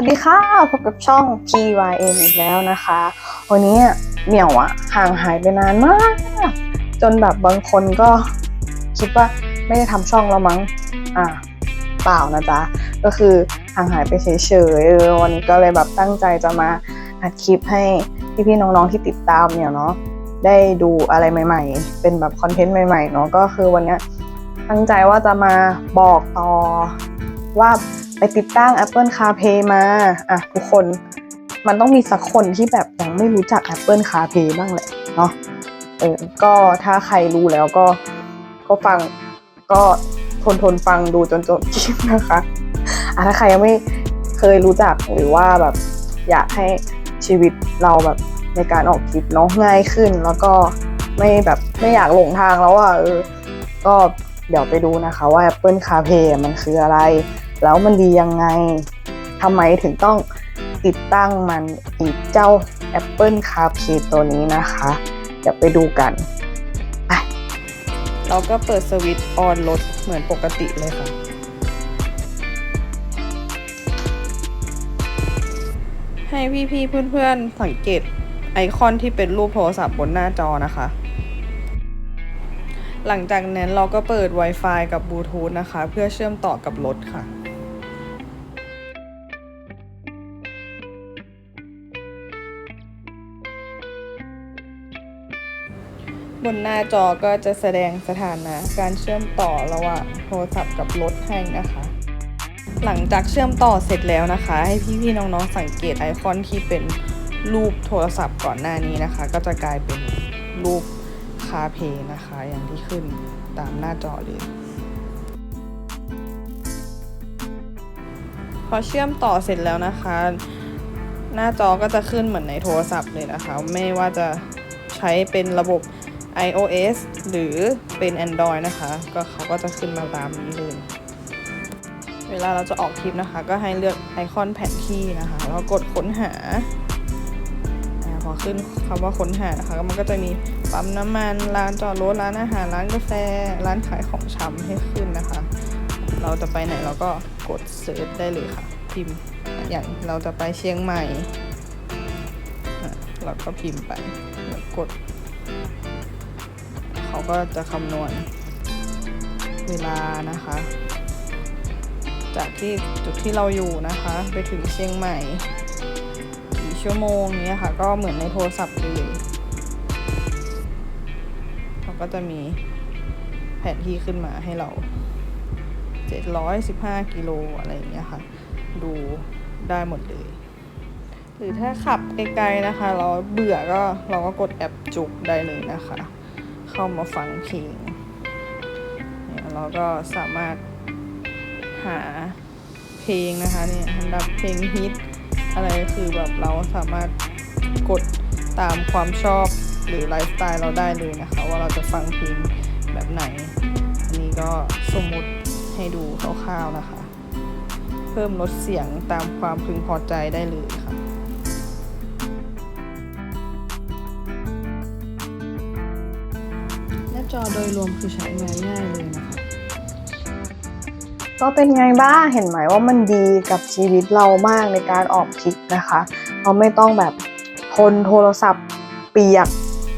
วัสดีค่ะ พบกับช่อง PYN อีกแล้วนะคะ วันนี้เหมียวอะห่างหายไปนานมาก จนแบบบางคนก็คิดว่าไม่ได้ทำช่องแล้วมั้ง อ่าเปล่านะจ๊ะ ก็คือห่างหายไปเฉยๆเออวันนี้ก็เลยแบบตั้งใจจะมาอัดคลิปให้พี่ๆน้องๆที่ติดตามเนี่ยเนาะได้ดูอะไรใหม่ๆ เป็นแบบคอนเทนต์ใหม่ๆเนาะก็คือวันนี้ตั้งใจว่าจะมาบอกต่อว่า ไปติดตั้ง Apple CarPlay มา อะทุกคน มันต้องมีสักคนที่แบบยังไม่รู้จัก Apple CarPlay บ้างแหละเนาะ เออ ก็ถ้าใครรู้แล้วก็ ก็ฟัง ก็ทนทนฟังดูจนจบคลิปนะคะ อะถ้าใครยังไม่เคยรู้จักหรือว่าแบบอยากให้ชีวิตเราแบบในการออกคลิปเนาะง่ายขึ้น แล้วก็ไม่แบบไม่อยากหลงทางแล้วอะเออ ก็เดี๋ยวไปดูนะคะว่า Apple CarPlay มันคืออะไร แล้วมันดียังไงทำไมถึงต้องติดตั้งมันอีกเจ้า Apple CarPlay ตัวนี้นะคะเดี๋ยวไปดูกันไปเราก็เปิดสวิตช์ออนรถเหมือนปกติเลยค่ะ ให้พี่ๆเพื่อนๆสังเกตไอคอนที่เป็นรูปโทรศัพท์บนหน้าจอนะคะ หลังจากนั้นเราก็เปิด Wi-Fi กับบลูทูธนะคะ เพื่อเชื่อมต่อกับรถค่ะ บนหน้าจอก็จะแสดงสถานะการเชื่อมต่อระหว่างโทรศัพท์กับรถให้นะคะ หลังจากเชื่อมต่อเสร็จแล้วนะคะ ให้พี่ๆน้องๆสังเกตไอคอนที่เป็นรูปโทรศัพท์ก่อนหน้านี้นะคะ ก็จะกลายเป็นรูปคาเพนะคะ อย่างที่ขึ้นตามหน้าจอเลยพอเชื่อมต่อเสร็จแล้วนะคะ หน้าจอก็จะขึ้นเหมือนในโทรศัพท์เลยนะคะ ไม่ว่าจะใช้เป็นระบบ iOS หรือเป็น Android นะคะ ก็เขาก็จะขึ้นมาตามนี้เลย เวลาเราจะออกคลิปนะคะ ก็ให้เลือกไอคอนแผนที่นะคะแล้วกดค้นหาพอขึ้นคำว่าค้นหานะคะมันก็จะมีปั๊มน้ำมันร้านจอดรถร้านอาหารร้านกาแฟ ร้านขายของชำให้ขึ้นนะคะ เราจะไปไหนเราก็กดเซิร์ชได้เลยค่ะ พิมพ์อย่างเราจะไปเชียงใหม่เราก็พิมพ์ไปกด เขาก็จะคำนวณเวลานะคะ จากที่จุดที่เราอยู่นะคะ ไปถึงเชียงใหม่กี่ชั่วโมงเนี้ยค่ะ ก็เหมือนในโทรศัพท์เลยเขาก็จะมีแผนที่ขึ้นมาให้เรา 715 กิโลอะไรอย่างเงี้ยค่ะ ดูได้หมดเลย หรือถ้าขับไกลๆนะคะ เราเบื่อก็เราก็กดแอปจุกได้เลยนะคะ เข้ามาฟังเพลงเนี่ยเราก็สามารถหาเพลงนะคะเนี่ยอันดับเพลงฮิตอะไรคือแบบเราสามารถกดตามความชอบหรือไลฟ์สไตล์เราได้เลยนะคะ ว่าเราจะฟังเพลงแบบไหน อันนี้ก็สมมุติให้ดูคร่าวๆนะคะ เพิ่มลดเสียงตามความพึงพอใจได้เลยค่ะ จอโดยรวมคือใช้งานง่ายเลยนะคะก็เป็นไงบ้างเห็นไหมว่ามันดีกับชีวิตเรามากในการออกคลิปนะคะ เราไม่ต้องแบบทนโทรศัพท์เปียก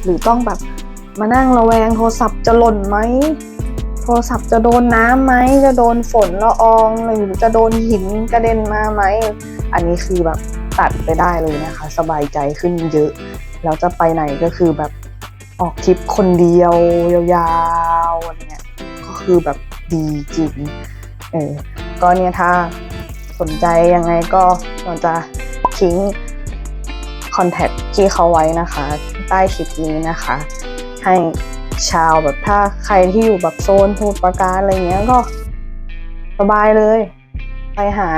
หรือต้องแบบมานั่งระแวงโทรศัพท์จะหล่นไหมโทรศัพท์จะโดนน้ำไหมจะโดนฝนละอองหรือจะโดนหินกระเด็นมาไหมอันนี้คือแบบตัดไปได้เลยนะคะ สบายใจขึ้นเยอะแล้วจะไปไหนก็คือแบบ ออกทริปคนเดียวยาวๆอะไรเงี้ยก็คือแบบดีจริงเออก็เนี่ยถ้าสนใจยังไงก็เราจะทิ้งคอนแทคที่เขาไว้นะคะ ใต้คลิปนี้นะคะ ให้ชาวแบบถ้าใครที่อยู่แบบโซนสมุทรปราการอะไรเงี้ยก็สบายเลย ไปหา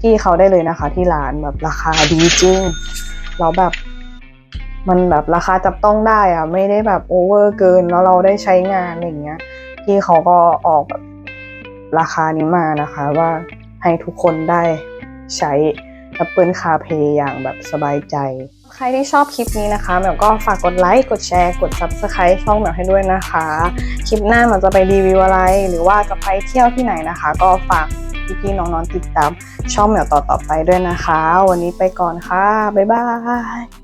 พี่เขาได้เลยนะคะ ที่ร้านแบบราคาดีจริงแล้วแบบ มันแบบราคาจับต้องได้อะไม่ได้แบบโอเวอร์เกินแล้วเราได้ใช้งานอะไรอย่างเงี้ยพี่เขาก็ออกแบบราคานี้มานะคะว่าให้ทุกคนได้ใช้ Apple CarPlay อย่างแบบสบายใจ ใครที่ชอบคลิปนี้นะคะแมวก็ฝากกดไลค์กดแชร์กด Subscribe ช่องแมวให้ด้วยนะคะ คลิปหน้ามันจะไปรีวิวอะไร หรือว่าจะไปเที่ยวที่ไหนนะคะ ก็ฝากพี่ๆน้องๆติดตามช่องเหมียวต่อๆไปด้วยนะคะ วันนี้ไปก่อนค่ะ บ๊ายบาย